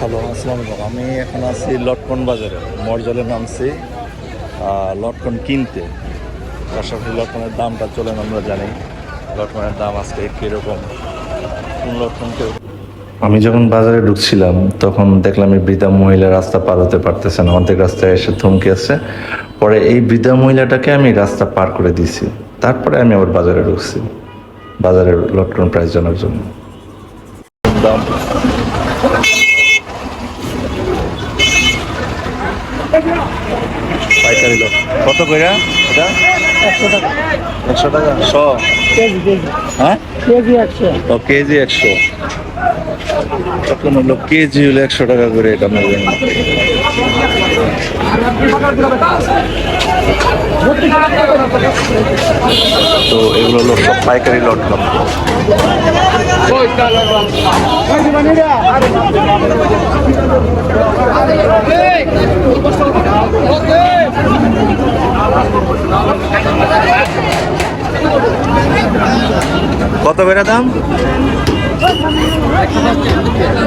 Hello আসসালামু আলাইকুম। আমি এখন আছি লটকন বাজারে। মরজলে নামছি লটকন কিনতে। পাশাপাশি লটকনের দামটা চলেন আমরা জানি। লটকনের দাম আজকে কীরকম? কোন লটকন কেউ আমি যখন বাজারে ঢুকছিলাম তখন দেখলাম এই বৃদ্ধা মহিলা রাস্তা পার হতে পারতেছে না। অর্ধেক রাস্তায় এসে থমকে আছে। পরে এই বৃদ্ধা মহিলাটাকে আমি রাস্তা পার করে দিছি তারপরে আমি আবার বাজারে ঢুকছি। বাজারের লটকন প্রাইস জানার জন্য। দাম লোক কত কইরা? এটা? একশো টাকা। একশো টাকা? শ। KG KG. হ্যাঁ? কেজি একশো। ও কেজি একশো। তখন হলো কেজি হলো একশো টাকা করে এটা নেবেন তো এগুলো হলো সব পাইকারি লট নাম কত করে দাম?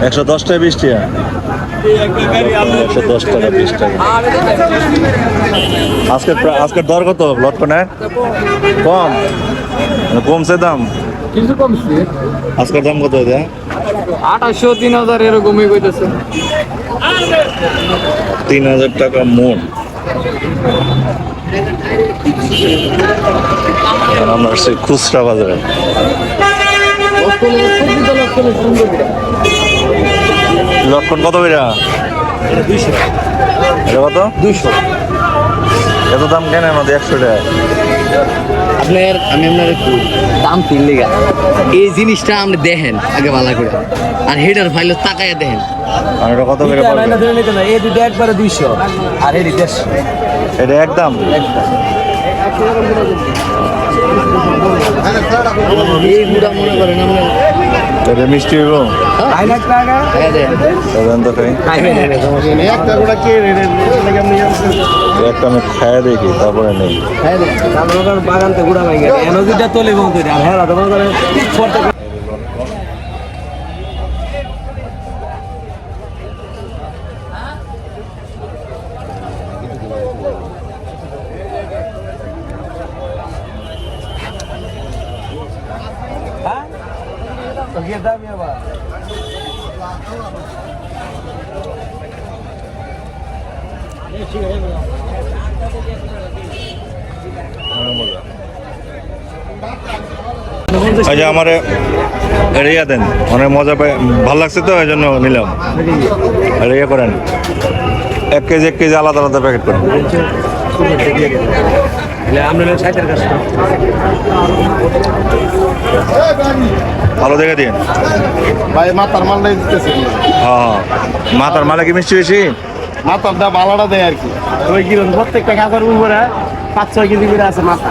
একশো দশ টাকা বিশ টাকা। একশো দশ টাকা বিশ টাকা। আজকের আজকের দর কত লটকনের কম। মানে কমছে দাম। কিছু কমছে। আজকের দাম কত এটা আঠাশশো তিন হাজার এরকমই কইতেছে। তিন হাজার টাকা মন আর আমরা আসছি খুচরা বাজারে। লক্ষণ কত বেরা দুইশো এটা কত? দুইশো। এত দাম কেন আমাদের একশো টাকা? আপনার আমি আপনার একটু দাম তিন লেগা এই জিনিসটা আপনি দেখেন আগে ভালো করে। আর হেডার ফাইল তাকায় দেখেন। আর এটা কত করে এই দুটো একবারে দুইশো। আর এটি দেড়শো। এটা একদম। একটা আমি তারপরে নেই। বাগান তো গুড়া ভাঙে এনার্জিটা তোলে হ্যাঁ করে দামি আবার। আচ্ছা আমার রেয়া দেন। অনেক মজা পাই ভালো লাগছে তো এই জন্য নিলাম। রেয়া করেন। এক কেজি এক কেজি আলাদা আলাদা প্যাকেট করেন। আমরা ষাটের কাছে ভালো দেখে দিন ভাই মাথার মালটাই দিতেছে হ্যাঁ মাথার মালা কি মিষ্টি বেশি? মাথার দা বালাটা দেয় আর কি। ওই কি প্রত্যেকটা কাপড় উপরে পাঁচ ছয় কেজি করে আছে মাথা।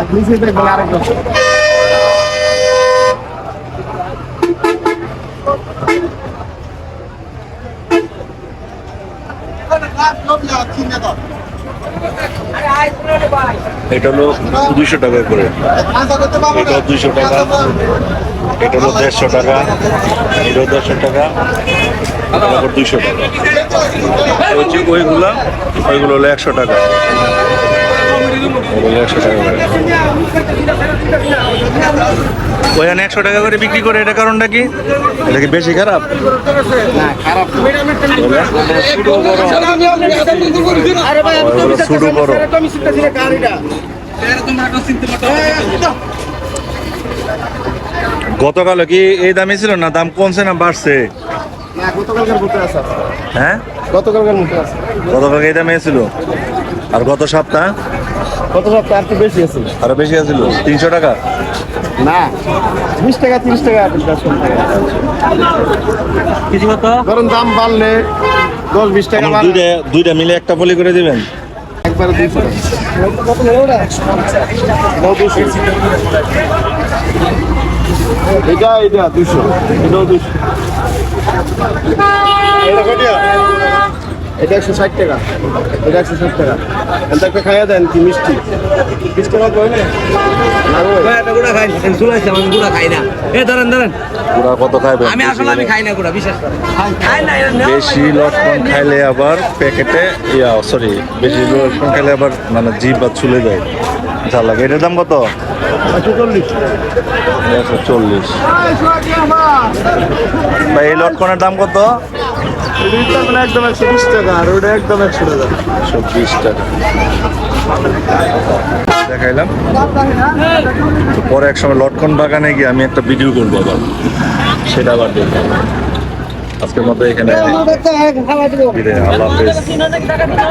এক নিচে দেখবেন আরেক বছর এটা হলো দুইশো টাকা করে। এটা দুইশো টাকা, এটা হলো দেড়শো টাকা, এটাও দেড়শো টাকা তারপর দুইশো টাকা। ওইগুলা, ওইগুলো হলো একশো টাকা। ওগুলো একশো টাকা করে ওইখানে একশো টাকা করে বিক্রি করে এটা কারণটা কি? এটা কি বেশি খারাপ? ছোটো বড় গতকাল কি এই দামে ছিল না? দাম কমছে না বাড়ছে? হ্যাঁ? গতকালকার গতকাল এই দামে ছিল। আর গত সপ্তাহ? গত সপ্তাহে আর একটু বেশি আছে আরও বেশি আছিল? তিনশো টাকা? না বিশ টাকা তিরিশ টাকা দশ টাকা কিছু কত? ধরুন দাম বাড়লে দশ বিশ টাকা দুইটা দুইটা মিলে একটা পলি করে দিবেন। একবারে দুইশো এটা এটা দুশো এটাও দুশো এটা একশো ষাট টাকা। এটা একশো ষাট টাকা। এটা একটা খাইয়া দেন কি মিষ্টি। মিষ্টি আমার কই না? না গো। ভাই, একটা গুড়া খাই না গুড়া খাই না। এ ধরেন ধরেন। পুরা কত খাইবেন? আমি আসলে আমি খাই না গুড়া বিশ্বাস করেন। খাই না বেশি লটকন খাইলে আবার প্যাকেটে ইয়া সরি বেশি লটকন খাইলে আবার মানে জিভ বা চুলে যায়। যা লাগে। এটার দাম কত? চল্লিশ। একশো চল্লিশ। ভাই এই লটকনের দাম কত? মানে একদম একশো বিশ টাকা আর ওটা একদম একশো টাকা। একশো বিশ টাকা। দেখাইলাম। তো পরে এক সময় লটকন বাগানে গিয়ে আমি একটা ভিডিও করব আবার। সেটা আবার দেখব। আজকের মতো এখানে আল্লাহ হাফেজ।